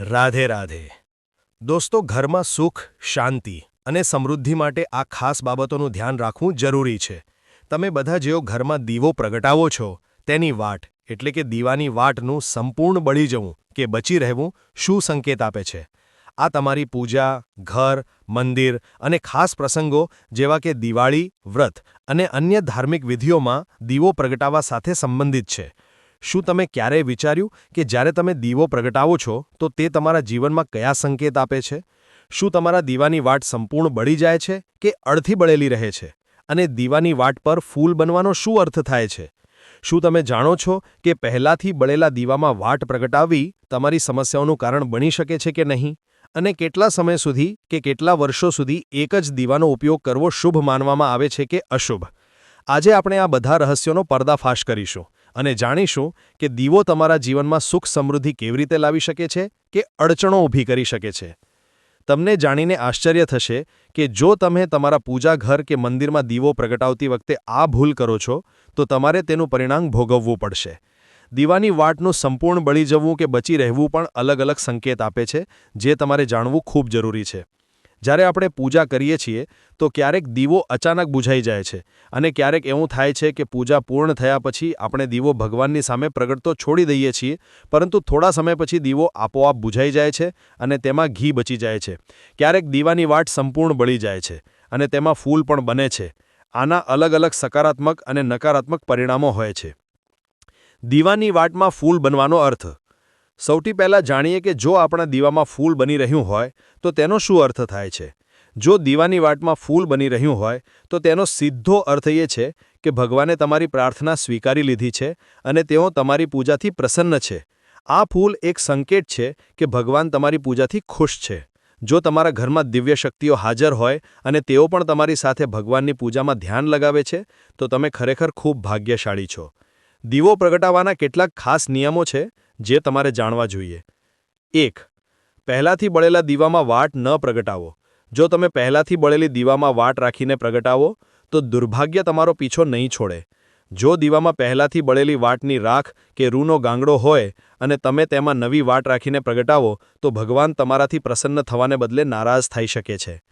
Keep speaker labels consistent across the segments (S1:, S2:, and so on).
S1: રાધે રાધે. દોસ્તો, ઘરમાં સુખ, શાંતિ અને સમૃદ્ધિ માટે આ ખાસ બાબતોનું ધ્યાન રાખવું જરૂરી છે. તમે બધા જેઓ ઘરમાં દીવો પ્રગટાવો છો, તેની વાટ, એટલે કે દીવાની વાટનું સંપૂર્ણ બળી જવું કે બચી રહેવું, શું સંકેત આપે છે? આ તમારી પૂજા, ઘર, મંદિર અને ખાસ પ્રસંગો જેવા કે દિવાળી, વ્રત અને અન્ય ધાર્મિક વિધિઓમાં દીવો પ્રગટાવવા સાથે સંબંધિત છે. શું તમે ક્યારેય વિચાર્યું કે જ્યારે તમે દીવો પ્રગટાવો છો, તો તે તમારા જીવનમાં કયા સંકેત આપે છે? શું તમારા દીવાની વાટ સંપૂર્ણ બળી જાય છે કે અડધી બળેલી રહે છે? અને દીવાની વાટ પર ફૂલ બનવાનો શું અર્થ થાય છે? શું તમે જાણો છો કે પહેલાથી બળેલા દીવામાં વાટ પ્રગટાવવી તમારી સમસ્યાઓનું કારણ બની શકે છે કે નહીં? અને કેટલા સમય સુધી કે કેટલા વર્ષો સુધી એક જ દીવાનો ઉપયોગ કરવો શુભ માનવામાં આવે છે કે અશુભ? આજે આપણે આ બધા રહસ્યોનો પર્દાફાશ કરીશું. અને જાણીશું કે દીવો તમારા જીવનમાં સુખ સમૃદ્ધિ કેવી રીતે લાવી શકે છે કે અડચણો ઊભી કરી શકે છે. તમને જાણીને આશ્ચર્ય થશે કે જો તમે તમારા પૂજા ઘર કે મંદિરમાં દીવો પ્રગટાવતી વખતે આ ભૂલ કરો છો, તો તમારે તેનું પરિણામ ભોગવવું પડશે. દીવાની વાટનું સંપૂર્ણ બળી જવું કે બચી રહેવું પણ અલગ અલગ સંકેત આપે છે, જે તમારે જાણવું ખૂબ જરૂરી છે. જ્યારે આપણે પૂજા કરીએ છીએ, તો ક્યારેક દીવો અચાનક બુઝાઈ જાય છે અને ક્યારેક એવું થાય છે કે પૂજા પૂર્ણ થયા પછી આપણે દીવો ભગવાનની સામે પ્રગટતો છોડી દઈએ છીએ, પરંતુ થોડા સમય પછી દીવો આપોઆપ બુઝાઈ જાય છે અને તેમાં ઘી બચી જાય છે. ક્યારેક દીવાની વાટ સંપૂર્ણ બળી જાય છે અને તેમાં ફૂલ પણ બને છે. આના અલગ અલગ સકારાત્મક અને નકારાત્મક પરિણામો હોય છે. દીવાની વાટમાં ફૂલ બનવાનો અર્થ સૌથી પહેલાં જાણીએ કે જો આપણા દીવામાં ફૂલ બની રહ્યું હોય, તો તેનો શું અર્થ થાય છે? જો દીવાની વાટમાં ફૂલ બની રહ્યું હોય, તો તેનો સીધો અર્થ એ છે કે ભગવાને તમારી પ્રાર્થના સ્વીકારી લીધી છે અને તેઓ તમારી પૂજાથી પ્રસન્ન છે. આ ફૂલ એક સંકેત છે કે ભગવાન તમારી પૂજાથી ખુશ છે. જો તમારા ઘરમાં દિવ્ય શક્તિઓ હાજર હોય અને તેઓ પણ તમારી સાથે ભગવાનની પૂજામાં ધ્યાન લગાવે છે, તો તમે ખરેખર ખૂબ ભાગ્યશાળી છો. દીવો પ્રગટાવવાના કેટલાક ખાસ નિયમો છે જે તમારે જાણવા જોઈએ. એક, પહેલાંથી બળેલા દીવામાં વાટ ન પ્રગટાવો. જો તમે પહેલાંથી બળેલી દીવામાં વાટ રાખીને પ્રગટાવો, તો દુર્ભાગ્ય તમારો પીછો નહીં છોડે. જો દીવામાં પહેલાંથી બળેલી વાટની રાખ કે રૂનો ગાંગડો હોય અને તમે તેમાં નવી વાટ રાખીને પ્રગટાવો, તો ભગવાન તમારાથી પ્રસન્ન થવાને બદલે નારાજ થઈ શકે છે.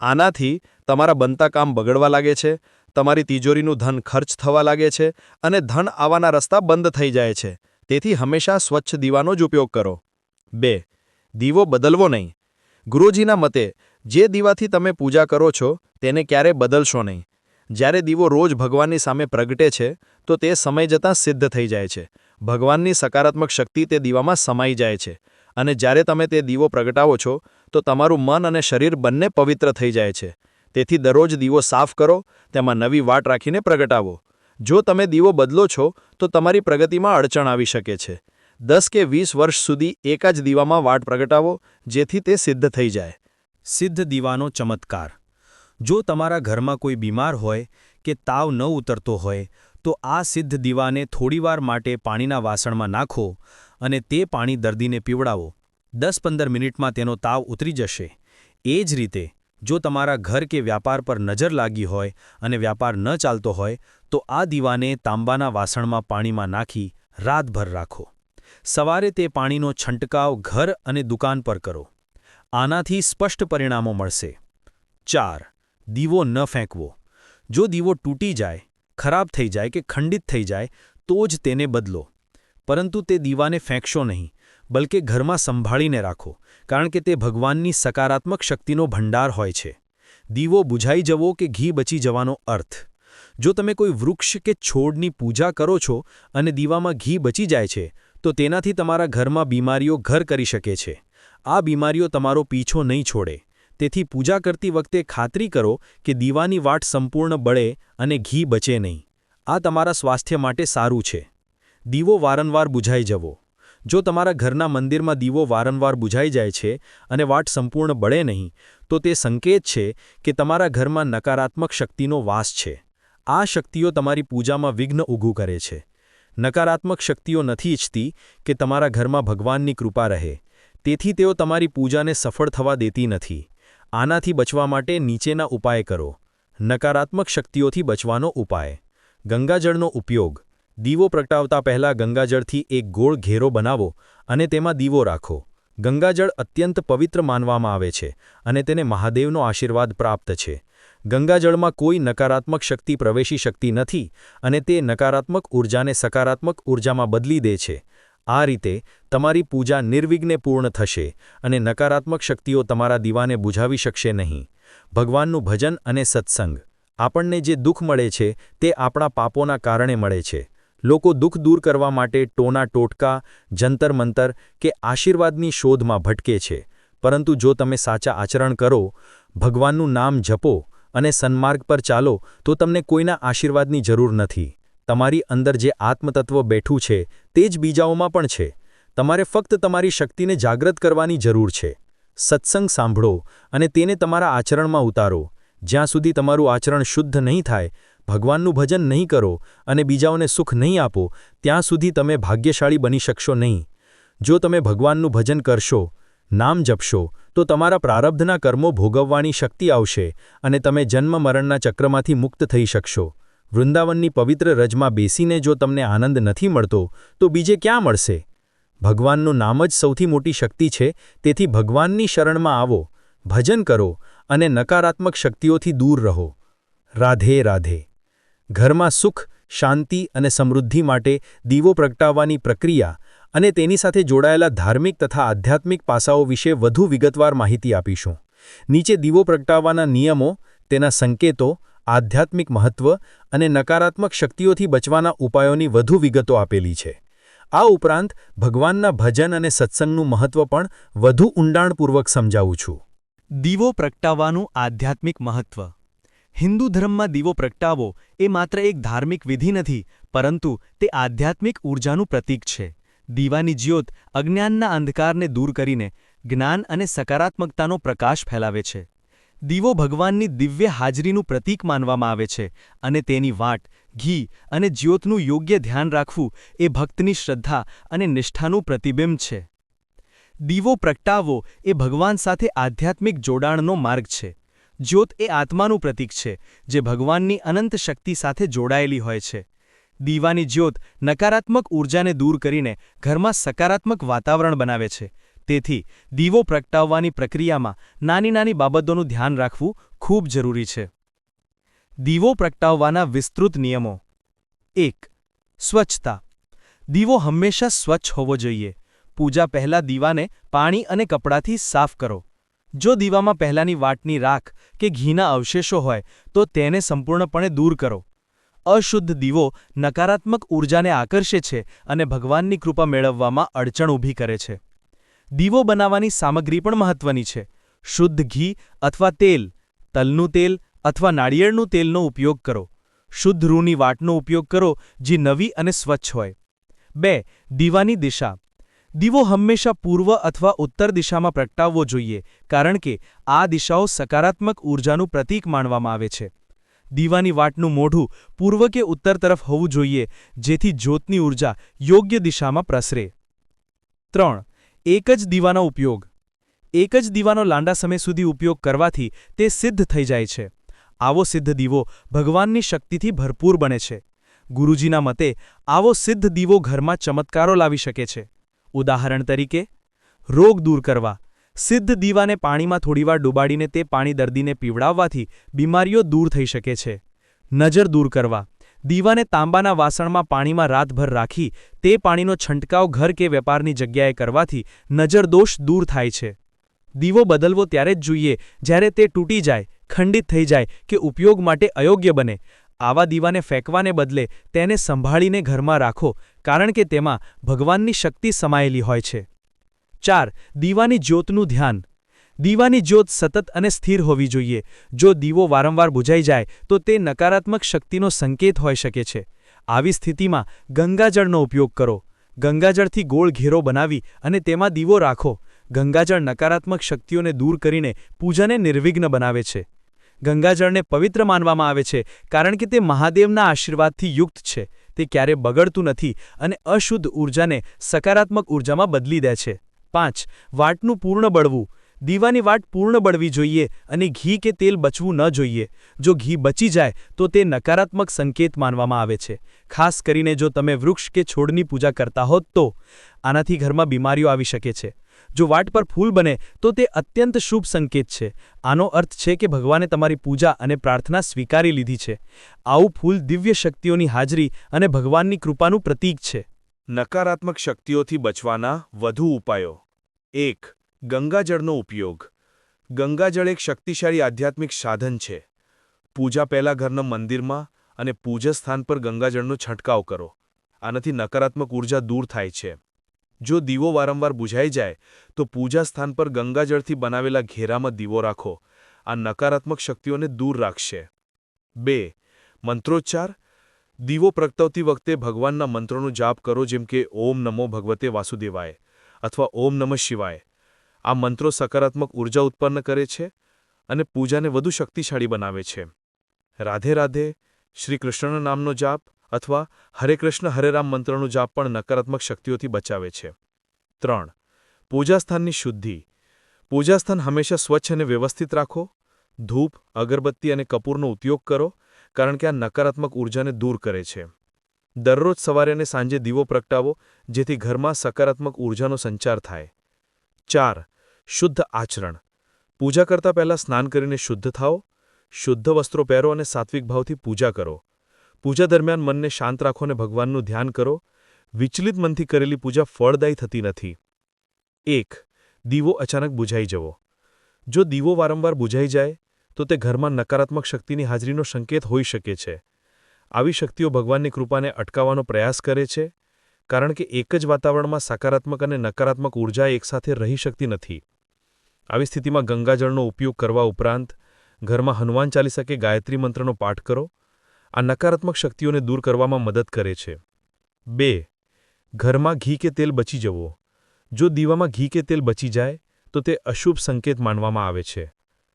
S1: આનાથી તમારા બનતા કામ બગડવા લાગે છે, તમારી તિજોરીનું ધન ખર્ચ થવા લાગે છે અને ધન આવવાના રસ્તા બંધ થઈ જાય છે. તેથી હંમેશા સ્વચ્છ દીવાનો જ ઉપયોગ કરો. બે, દીવો બદલવો નહીં. ગુરુજીના મતે, જે દીવાથી તમે પૂજા કરો છો, તેને ક્યારે બદલશો નહીં. જ્યારે દીવો રોજ ભગવાનની સામે પ્રગટે છે, તો તે સમય જતાં સિદ્ધ થઈ જાય છે. ભગવાનની સકારાત્મક શક્તિ તે દીવામાં સમાઈ જાય છે. અને જ્યારે તમે તે દીવો પ્રગટાવો છો, તો તમારું મન અને શરીર બંને પવિત્ર થઈ જાય છે. તેથી દરરોજ દીવો સાફ કરો, તેમાં નવી વાટ રાખીને પ્રગટાવો. જો તમે દીવો બદલો છો, તો તમારી પ્રગતિમાં અડચણ આવી શકે છે. દસ કે વીસ વર્ષ સુધી એક જ દીવામાં વાટ પ્રગટાવો, જેથી તે સિદ્ધ થઈ જાય.
S2: સિદ્ધ દીવાનો ચમત્કાર. જો તમારા ઘરમાં કોઈ બીમાર હોય કે તાવ ન ઉતરતો હોય, તો આ સિદ્ધ દીવાને થોડીવાર માટે પાણીના વાસણમાં નાખો અને તે પાણી દર્દીને પીવડાવો. દસ પંદર મિનિટમાં તેનો તાવ ઉતરી જશે. એ જ રીતે જો તમારા ઘર કે વ્યાપાર પર નજર લાગી હોય અને વ્યાપાર ન ચાલતો હોય, તો આ દીવાને તાંબાના વાસણમાં પાણીમાં નાખી રાતભર રાખો. સવારે તે પાણીનો છંટકાવ ઘર અને દુકાન પર કરો. આનાથી સ્પષ્ટ પરિણામો મળશે. ચાર, દીવો ન ફેંકવો. જો દીવો તૂટી જાય, ખરાબ થઈ જાય કે ખંડિત થઈ જાય, તો જ તેને બદલો. પરંતુ તે દીવાને ફેંકશો નહીં, બલકે ઘરમાં સંભાળીને રાખો. કારણ કે તે ભગવાનની સકારાત્મક શક્તિનો ભંડાર હોય છે. દીવો બુઝાઈ જવો કે ઘી બચી જવાનો અર્થ? જો તમે કોઈ વૃક્ષ કે છોડની પૂજા કરો છો અને દીવામાં ઘી બચી જાય છે, તો તેનાથી તમારા ઘરમાં બીમારીઓ ઘર કરી શકે છે. આ બીમારીઓ તમારો પીછો નહીં છોડે. તેથી પૂજા કરતી વખતે ખાતરી કરો કે દીવાની વાટ સંપૂર્ણ બળે અને ઘી બચે નહીં. આ તમારા સ્વાસ્થ્ય માટે સારું છે. દીવો વારંવાર બુઝાઈ જવો. જો તમારા ઘરના મંદિરમાં દીવો વારંવાર બુઝાઈ જાય છે અને વાટ સંપૂર્ણ બળે નહીં, તો તે સંકેત છે કે તમારા ઘરમાં નકારાત્મક શક્તિનો વાસ છે. આ શક્તિઓ તમારી પૂજામાં વિઘ્ન ઊભું કરે છે. નકારાત્મક શક્તિઓ નથી ઈચ્છતી કે તમારા ઘરમાં ભગવાનની કૃપા રહે. તેથી તેઓ તમારી પૂજાને સફળ થવા દેતી નથી. આનાથી બચવા માટે નીચેના ઉપાય કરો. નકારાત્મક શક્તિઓથી બચવાનો ઉપાય. ગંગાજળનો ઉપયોગ. દીવો પ્રગટાવતા પહેલાં ગંગાજળથી એક ગોળ ઘેરો બનાવો અને તેમાં દીવો રાખો.
S3: ગંગાજળ અત્યંત પવિત્ર માનવામાં આવે છે અને તેને મહાદેવનો આશીર્વાદ પ્રાપ્ત છે. ગંગાજળમાં કોઈ નકારાત્મક શક્તિ પ્રવેશી શકતી નથી અને તે નકારાત્મક ઊર્જાને સકારાત્મક ઊર્જામાં બદલી દે છે. આ રીતે તમારી પૂજા નિર્વિઘ્ને પૂર્ણ થશે અને નકારાત્મક શક્તિઓ તમારા દીવાને બુઝાવી શકશે નહીં. ભગવાનનું ભજન અને સત્સંગ. આપણને જે દુઃખ મળે છે તે આપણા પાપોના કારણે મળે છે. લોકો દુઃખ દૂર કરવા માટે ટોના ટોટકા, જંતર મંતર કે આશીર્વાદની શોધમાં ભટકે છે. પરંતુ જો તમે સાચા આચરણ કરો, ભગવાનનું નામ જપો અને સન્માર્ગ પર ચાલો, તો તમને કોઈના આશીર્વાદની જરૂર નથી. તમારી અંદર જે આત્મતત્વ બેઠું છે, તે જ બીજાઓમાં પણ છે. તમારે ફક્ત તમારી શક્તિને જાગૃત કરવાની જરૂર છે. સત્સંગ સાંભળો અને તેને તમારા આચરણમાં ઉતારો. જ્યાં સુધી તમારું આચરણ શુદ્ધ નહીં થાય ભગવાનનું ભજન નહીં કરો અને બીજાઓને સુખ નહીં આપો, ત્યાં સુધી તમે ભાગ્યશાળી બની શકશો નહીં. જો તમે ભગવાનનું ભજન કરશો, નામ જપશો, તો તમારા પ્રારબ્ધના કર્મો ભોગવવાની શક્તિ આવશે અને તમે જન્મ મરણના ચક્રમાંથી મુક્ત થઈ શકશો. વૃંદાવનની પવિત્ર રજમાં બેસીને જો તમને આનંદ નથી મળતો, તો બીજે ક્યાં મળશે? ભગવાનનું નામ જ સૌથી મોટી શક્તિ છે, તેથી ભગવાનની શરણમાં આવો, ભજન કરો અને નકારાત્મક શક્તિઓથી દૂર રહો. રાધે રાધે. ઘરમાં સુખ, શાંતિ અને સમૃદ્ધિ માટે દીવો પ્રગટાવવાની પ્રક્રિયા અને તેની સાથે જોડાયેલા ધાર્મિક તથા આધ્યાત્મિક પાસાઓ વિશે વધુ વિગતવાર માહિતી આપીશું. નીચે દીવો પ્રગટાવવાના નિયમો, તેના સંકેતો, આધ્યાત્મિક મહત્વ અને નકારાત્મક શક્તિઓથી બચવાના ઉપાયોની વધુ વિગતો આપેલી છે. આ ઉપરાંત, ભગવાનના ભજન અને સત્સંગનું મહત્વ પણ વધુ ઊંડાણપૂર્વક સમજાવું છું.
S2: દીવો પ્રગટાવવાનું આધ્યાત્મિક મહત્વ હિન્દુ ધર્મમાં દીવો પ્રગટાવો એ માત્ર એક ધાર્મિક વિધિ નથી, પરંતુ તે આધ્યાત્મિક ઊર્જાનું પ્રતીક છે. દીવાની જ્યોત અજ્ઞાનના અંધકારને દૂર કરીને જ્ઞાન અને સકારાત્મકતાનો પ્રકાશ ફેલાવે છે. દીવો ભગવાનની દિવ્ય હાજરીનું પ્રતીક માનવામાં આવે છે અને તેની વાટ, ઘી અને જ્યોતનું યોગ્ય ધ્યાન રાખવું એ ભક્તની શ્રદ્ધા અને નિષ્ઠાનું પ્રતિબિંબ છે. દીવો પ્રગટાવવો એ ભગવાન સાથે આધ્યાત્મિક જોડાણનો માર્ગ છે. જ્યોત એ આત્માનું પ્રતીક છે, જે ભગવાનની અનંત શક્તિ સાથે જોડાયેલી હોય છે. દીવાની જ્યોત નકારાત્મક ઊર્જાને દૂર કરીને ઘરમાં સકારાત્મક વાતાવરણ બનાવે છે. તેથી, દીવો પ્રગટાવવાની પ્રક્રિયામાં નાની નાની બાબતોનું ધ્યાન રાખવું ખૂબ જરૂરી છે. દીવો પ્રગટાવવાના વિસ્તૃત નિયમો. એક, સ્વચ્છતા. દીવો હંમેશા સ્વચ્છ હોવો જોઈએ. પૂજા પહેલાં દીવાને પાણી અને કપડાથી સાફ કરો. જો દીવામાં પહેલાંની વાટની રાખ કે ઘીના અવશેષો હોય, તો તેને સંપૂર્ણપણે દૂર કરો. અશુદ્ધ દીવો નકારાત્મક ઊર્જાને આકર્ષે છે અને ભગવાનની કૃપા મેળવવામાં અડચણ ઊભી કરે છે. દીવો બનાવવાની સામગ્રી પણ મહત્વની છે. શુદ્ધ ઘી અથવા તેલ, તલનું તેલ અથવા નાળિયેળનું તેલનો ઉપયોગ કરો. શુદ્ધ રૂની વાટનો ઉપયોગ કરો, જે નવી અને સ્વચ્છ હોય. બે, દીવાની દિશા. દીવો હંમેશા પૂર્વ અથવા ઉત્તર દિશામાં પ્રગટાવવો જોઈએ, કારણ કે આ દિશાઓ સકારાત્મક ઊર્જાનું પ્રતીક માનવામાં આવે છે. દીવાની વાટનું મોઢું પૂર્વ કે ઉત્તર તરફ હોવું જોઈએ, જેથી જ્યોતની ઊર્જા યોગ્ય દિશામાં પ્રસરે. ત્રણ, એક જ દીવાનો ઉપયોગ. એક જ દીવાનો લાંડા સમય સુધી ઉપયોગ કરવાથી તે સિદ્ધ થઈ જાય છે. આવો સિદ્ધ દીવો ભગવાનની શક્તિથી ભરપૂર બને છે. ગુરુજીના મતે, આવો સિદ્ધ દીવો ઘરમાં ચમત્કારો લાવી શકે છે. ઉદાહરણ તરીકે, રોગ દૂર કરવા. સિદ્ધ દીવાને પાણીમાં થોડીવાર ડૂબાડીને તે પાણી દર્દીને પીવડાવવાથી બીમારીઓ દૂર થઈ શકે છે. નજર દૂર કરવા. દીવાને તાંબાના વાસણમાં પાણીમાં રાતભર રાખી તે પાણીનો છંટકાવ ઘર કે વેપારની જગ્યાએ કરવાથી નજરદોષ દૂર થાય છે. દીવો બદલવો ત્યારે જ જોઈએ. જ્યારે તે તૂટી જાય, ખંડિત થઈ જાય કે ઉપયોગ માટે અયોગ્ય બને. આવા દીવાને ફેંકવાને બદલે તેને સંભાળીને ઘરમાં રાખો, કારણ કે તેમાં ભગવાનની શક્તિ સમાયેલી હોય છે. ચાર, દીવાની જ્યોતનું ધ્યાન. દીવાની જ્યોત સતત અને સ્થિર હોવી જોઈએ. જો દીવો વારંવાર બુજાઈ જાય, તો તે નકારાત્મક શક્તિનો સંકેત હોઈ શકે છે. આવી સ્થિતિમાં ગંગાજળનો ઉપયોગ કરો. ગંગાજળથી ગોળ ઘેરો બનાવી અને તેમાં દીવો રાખો. ગંગાજળ નકારાત્મક શક્તિઓને દૂર કરીને પૂજાને નિર્વિઘ્ન બનાવે છે. ગંગાજળને પવિત્ર માનવામાં આવે છે, કારણ કે તે મહાદેવના આશીર્વાદથી યુક્ત છે. તે ક્યારે બગડતું નથી અને અશુદ્ધ ઊર્જાને સકારાત્મક ઊર્જામાં બદલી દે છે. પાંચ, વાટનું પૂર્ણ બળવું. દીવાની વાટ પૂર્ણ બળવી જોઈએ અને ઘી કે તેલ બચવું ન જોઈએ. જો ઘી બચી જાય, તો તે નકારાત્મક સંકેત માનવામાં આવે છે. ખાસ કરીને જો તમે વૃક્ષ કે છોડની પૂજા કરતા હોત તો. આનાથી ઘરમાં બીમારીઓ આવી શકે છે.
S4: જો વાટ પર ફૂલ બને, તો તે અત્યંત શુભ સંકેત છે. આનો અર્થ છે કે ભગવાને તમારી પૂજા અને પ્રાર્થના સ્વીકારી લીધી છે. આવું ફૂલ દિવ્ય શક્તિઓની હાજરી અને ભગવાનની કૃપાનું પ્રતીક છે.
S1: નકારાત્મક શક્તિઓથી બચવાના વધુ ઉપાયો. એક, ગંગાજળનો ઉપયોગ. ગંગાજળ એક શક્તિશાળી આધ્યાત્મિક સાધન છે. પૂજા પહેલા ઘરના મંદિરમાં અને પૂજા સ્થાન પર ગંગાજળનો છંટકાવ કરો. આનાથી નકારાત્મક ઊર્જા દૂર થાય છે. જો દીવો વારંવાર બુઝાઈ જાય, તો પૂજા સ્થાન પર ગંગાજળથી બનાવેલા ઘેરામાં દીવો રાખો. આ નકારાત્મક શક્તિઓને દૂર રાખશે. બે, મંત્રોચ્ચાર. દીવો પ્રગટાવતી વખતે ભગવાનના મંત્રોનો જાપ કરો જેમ કે ઓમ નમો ભગવતે વાસુદેવાય અથવા ઓમ નમઃ શિવાય. આ મંત્રો સકારાત્મક ઊર્જા ઉત્પન્ન કરે છે અને પૂજાને વધુ શક્તિશાળી બનાવે છે. રાધે રાધે. શ્રી કૃષ્ણ નામનો જાપ. અથવા હરે કૃષ્ણ, હરે રામ મંત્રનો જાપ પણ નકારાત્મક શક્તિઓથી બચાવે છે. ત્રણ, પૂજાસ્થાનની શુદ્ધિ. પૂજાસ્થાન હંમેશા સ્વચ્છ અને વ્યવસ્થિત રાખો. ધૂપ, અગરબત્તી અને કપૂરનો ઉપયોગ કરો, કારણ કે આ નકારાત્મક ઉર્જાને દૂર કરે છે. દરરોજ સવારે અને સાંજે દીવો પ્રગટાવો, જેથી ઘરમાં સકારાત્મક ઉર્જાનો સંચાર થાય. ચાર, શુદ્ધ આચરણ. પૂજા કરતા પહેલાં સ્નાન કરીને શુદ્ધ થાઓ. શુદ્ધ વસ્ત્રો પહેરો અને સાત્વિક ભાવથી પૂજા કરો. પૂજા દરમિયાન મનને શાંત રાખો અને ભગવાનનું ધ્યાન કરો. વિચલિત મનથી કરેલી પૂજા ફળદાયી થતી નથી. એક, દીવો અચાનક બુઝાઈ જવો. જો દીવો વારંવાર બુઝાઈ જાય, તો તે ઘરમાં નકારાત્મક શક્તિની હાજરીનો સંકેત હોઈ શકે છે. આવી શક્તિઓ ભગવાનની કૃપાને અટકાવવાનો પ્રયાસ કરે છે, કારણ કે એક જ વાતાવરણમાં સકારાત્મક અને નકારાત્મક ઊર્જા એકસાથે રહી શકતી નથી. આવી સ્થિતિમાં ગંગાજળનો ઉપયોગ કરવા ઉપરાંત, ઘરમાં હનુમાન ચાલીસા કે ગાયત્રી મંત્રનો પાઠ કરો. આ નકારાત્મક શક્તિઓને દૂર કરવામાં મદદ કરે છે. બે, ઘરમાં ઘી કે તેલ બચી જવો. જો દીવામાં ઘી કે તેલ બચી જાય, તો તે અશુભ સંકેત માનવામાં આવે છે.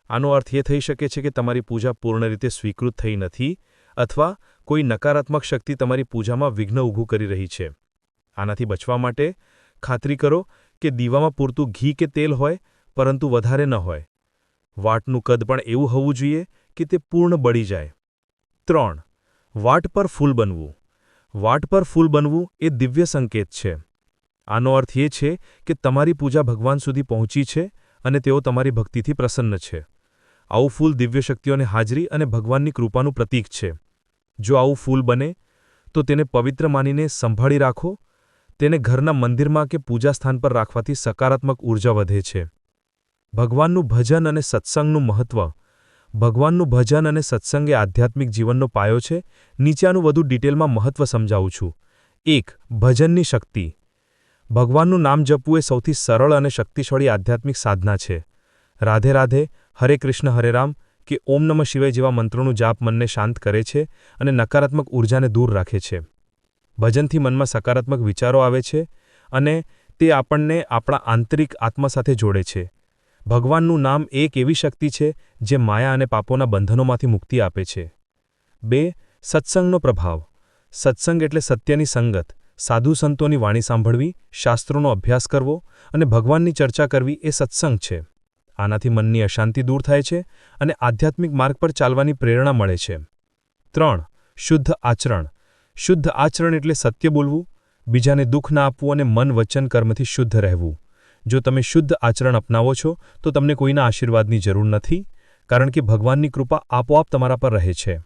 S1: આનો અર્થ એ થઈ શકે છે કે તમારી પૂજા પૂર્ણ રીતે સ્વીકૃત થઈ નથી અથવા કોઈ નકારાત્મક શક્તિ તમારી પૂજામાં વિઘ્ન ઊભું કરી રહી છે. આનાથી બચવા માટે ખાતરી કરો કે દીવામાં પૂરતું ઘી કે તેલ હોય, પરંતુ વધારે ન હોય. વાટનું કદ પણ એવું હોવું જોઈએ કે તે પૂર્ણ બળી જાય. ત્રણ, વાટ પર ફૂલ બનવું. વાટ પર ફૂલ બનવું એ દિવ્ય સંકેત છે. આનો અર્થ એ છે કે તમારી પૂજા ભગવાન સુધી પહોંચી છે અને તેઓ તમારી ભક્તિથી પ્રસન્ન છે. આવું ફૂલ દિવ્ય શક્તિઓની હાજરી અને ભગવાનની કૃપાનું પ્રતીક છે. જો આવું ફૂલ બને, તો તેને પવિત્ર માનીને સંભાળી રાખો. તેને ઘરના મંદિરમાં કે પૂજા સ્થાન પર રાખવાથી સકારાત્મક ઊર્જા વધે છે. ભગવાનનું ભજન અને સત્સંગનું મહત્વ ભગવાનનું ભજન અને સત્સંગ એ આધ્યાત્મિક જીવનનો પાયો છે, નીચેનું વધુ ડિટેલમાં મહત્વ સમજાવું છું. એક, ભજનની શક્તિ. ભગવાનનું નામ જપવું એ સૌથી સરળ અને શક્તિશાળી આધ્યાત્મિક સાધના છે. રાધે રાધે, હરે કૃષ્ણ, હરે રામ કે ઓમ નમઃ શિવાય જેવા મંત્રોનું જાપ મનને શાંત કરે છે અને નકારાત્મક ઉર્જાને દૂર રાખે છે. ભજનથી મનમાં સકારાત્મક વિચારો આવે છે અને તે આપણને આપણા આંતરિક આત્મા સાથે જોડે છે. ભગવાનનું નામ એક એવી શક્તિ છે જે માયા અને પાપોના બંધનોમાંથી મુક્તિ આપે છે. બે, સત્સંગનો પ્રભાવ. સત્સંગ એટલે સત્યની સંગત, સાધુ સંતોની વાણી સાંભળવી, શાસ્ત્રોનો અભ્યાસ કરવો અને ભગવાનની ચર્ચા કરવી એ સત્સંગ છે. આનાથી મનની અશાંતિ દૂર થાય છે અને આધ્યાત્મિક માર્ગ પર ચાલવાની પ્રેરણા મળે છે. ત્રણ, શુદ્ધ આચરણ. શુદ્ધ આચરણ એટલે સત્ય બોલવું, બીજાને દુઃખ ના આપવું અને મન વચન કર્મથી શુદ્ધ રહેવું. જો તમે શુદ્ધ આચરણ અપનાવો છો, તો તમને કોઈના આશીર્વાદની જરૂર નથી, કારણ કે ભગવાનની કૃપા આપોઆપ તમારા પર રહે છે.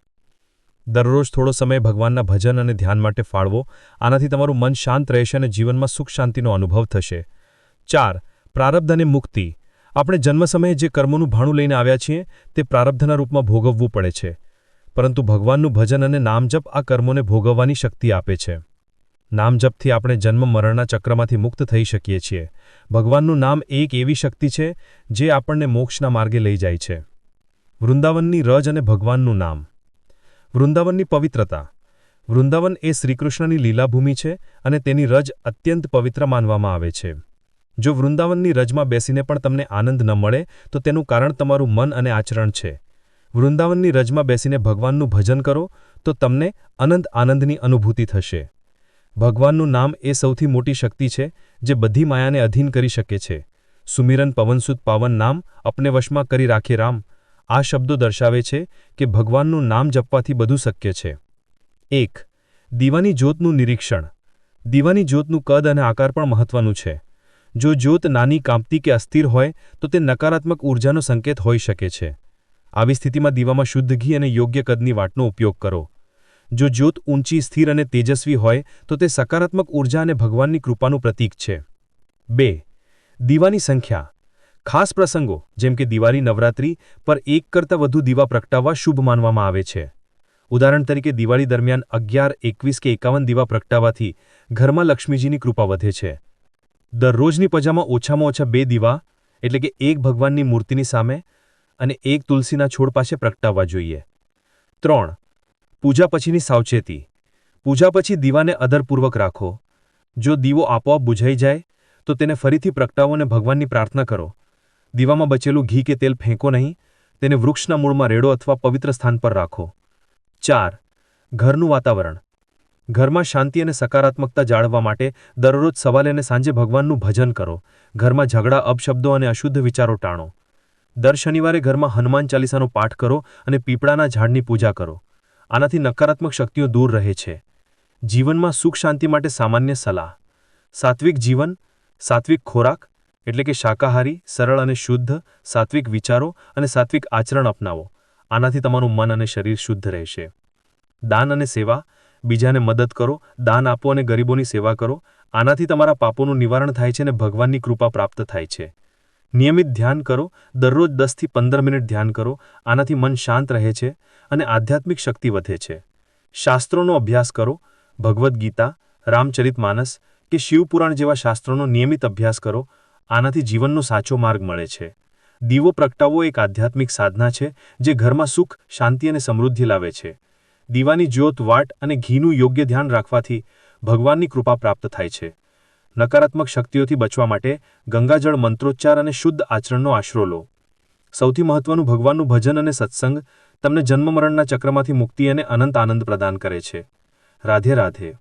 S1: દરરોજ થોડો સમય ભગવાનના ભજન અને ધ્યાન માટે ફાળવો, આનાથી તમારું મન શાંત રહેશે અને જીવનમાં સુખ શાંતિનો અનુભવ થશે. ચાર, પ્રારબ્ધ અને મુક્તિ. આપણે જન્મ સમયે જે કર્મોનું ભાણું લઈને આવ્યા છીએ, તે પ્રારબ્ધના રૂપમાં ભોગવવું પડે છે. પરંતુ ભગવાનનું ભજન અને નામજપ આ કર્મોને ભોગવવાની શક્તિ આપે છે. નામજપથી આપણે જન્મ મરણના ચક્રમાંથી મુક્ત થઈ શકીએ છીએ. ભગવાનનું નામ એક એવી શક્તિ છે, જે આપણને મોક્ષના માર્ગે લઈ જાય છે. વૃંદાવનની રજ અને ભગવાનનું નામ. વૃંદાવનની પવિત્રતા. વૃંદાવન એ શ્રીકૃષ્ણની લીલાભૂમિ છે અને તેની રજ અત્યંત પવિત્ર માનવામાં આવે છે. જો વૃંદાવનની રજમાં બેસીને પણ તમને આનંદ ન મળે, તો તેનું કારણ તમારું મન અને આચરણ છે. વૃંદાવનની રજમાં બેસીને ભગવાનનું ભજન કરો, તો તમને અનંત આનંદની અનુભૂતિ થશે. ભગવાનનું નામ એ સૌથી મોટી શક્તિ છે, જે બધી માયાને અધીન કરી શકે છે. સુમિરન પવનસુત પાવન નામ અપને વશમાં કરી રાખે રામ. આ શબ્દો દર્શાવે છે કે ભગવાનનું નામ જપવાથી બધું શક્ય છે. એક, દીવાની જ્યોતનું નિરીક્ષણ. દીવાની જ્યોતનું કદ અને આકાર પણ મહત્વનું છે. જો જ્યોત નાની કાંપતી કે અસ્થિર હોય, તો તે નકારાત્મક ઊર્જાનો સંકેત હોઈ શકે છે. આવી સ્થિતિમાં દીવામાં શુદ્ધ ઘી અને યોગ્ય કદની વાટનો ઉપયોગ કરો. જો જ્યોત ઊંચી, સ્થિર અને તેજસ્વી હોય, તો તે સકારાત્મક ઊર્જા અને ભગવાનની કૃપાનું પ્રતીક છે. બે, દીવાની સંખ્યા. ખાસ પ્રસંગો, જેમ કે દિવાળી, નવરાત્રિ, પર એક કરતાં વધુ દીવા પ્રગટાવવા શુભ માનવામાં આવે છે. ઉદાહરણ તરીકે, દિવાળી દરમિયાન અગિયાર, એકવીસ કે એકાવન દીવા પ્રગટાવવાથી ઘરમાં લક્ષ્મીજીની કૃપા વધે છે. દરરોજની પજામાં ઓછામાં ઓછા બે દીવા, એટલે કે એક ભગવાનની મૂર્તિની સામે અને એક તુલસીના છોડ પાસે પ્રગટાવવા જોઈએ. ત્રણ પૂજા પછીની સાવચેતી. પૂજા પછી દીવાને અદરપૂર્વક રાખો. જો દીવો આપોઆપ બુઝાઈ જાય, તો તેને ફરીથી પ્રગટાવો અને ભગવાનની પ્રાર્થના કરો. દીવામાં બચેલું ઘી કે તેલ ફેંકો નહીં, તેને વૃક્ષના મૂળમાં રેડો અથવા પવિત્ર સ્થાન પર રાખો. ચાર, ઘરનું વાતાવરણ. ઘરમાં શાંતિ અને સકારાત્મકતા જાળવવા માટે દરરોજ સવારે અને સાંજે ભગવાનનું ભજન કરો. ઘરમાં ઝઘડા, અપશબ્દો અને અશુદ્ધ વિચારો ટાણો. દર શનિવારે ઘરમાં હનુમાન ચાલીસાનો પાઠ કરો અને પીપળાના ઝાડની પૂજા કરો. આનાથી નકારાત્મક શક્તિઓ દૂર રહે છે. જીવનમાં સુખ શાંતિ માટે સામાન્ય સલાહ. સાત્વિક જીવન, સાત્વિક ખોરાક, એટલે કે શાકાહારી, સરળ અને શુદ્ધ, સાત્વિક વિચારો અને સાત્વિક આચરણ અપનાવો. આનાથી તમારું મન અને શરીર શુદ્ધ રહેશે. દાન અને સેવા. બીજાને મદદ કરો, દાન આપો અને ગરીબોની સેવા કરો. આનાથી તમારા પાપોનું નિવારણ થાય છે અને ભગવાનની કૃપા પ્રાપ્ત થાય છે. નિયમિત ધ્યાન કરો, દરરોજ દસથી પંદર મિનિટ ધ્યાન કરો, આનાથી મન શાંત રહે છે અને આધ્યાત્મિક શક્તિ વધે છે. શાસ્ત્રોનો અભ્યાસ કરો, ભગવદ્ ગીતા, રામચરિત માનસ કે શિવપુરાણ જેવા શાસ્ત્રોનો નિયમિત અભ્યાસ કરો, આનાથી જીવનનો સાચો માર્ગ મળે છે. દીવો પ્રગટાવવો એક આધ્યાત્મિક સાધના છે જે ઘરમાં સુખ, શાંતિ અને સમૃદ્ધિ લાવે છે. દીવાની જ્યોત, વાટ અને ઘીનું યોગ્ય ધ્યાન રાખવાથી ભગવાનની કૃપા પ્રાપ્ત થાય છે. નકારાત્મક શક્તિઓથી બચવા માટે ગંગાજળ મંત્રોચ્ચાર અને શુદ્ધ આચરણનો આશરો લો. સૌથી મહત્વનું ભગવાનનું ભજન અને સત્સંગ તમને જન્મમરણના ચક્રમાંથી મુક્તિ અને અનંત આનંદ પ્રદાન કરે છે. રાધે રાધે.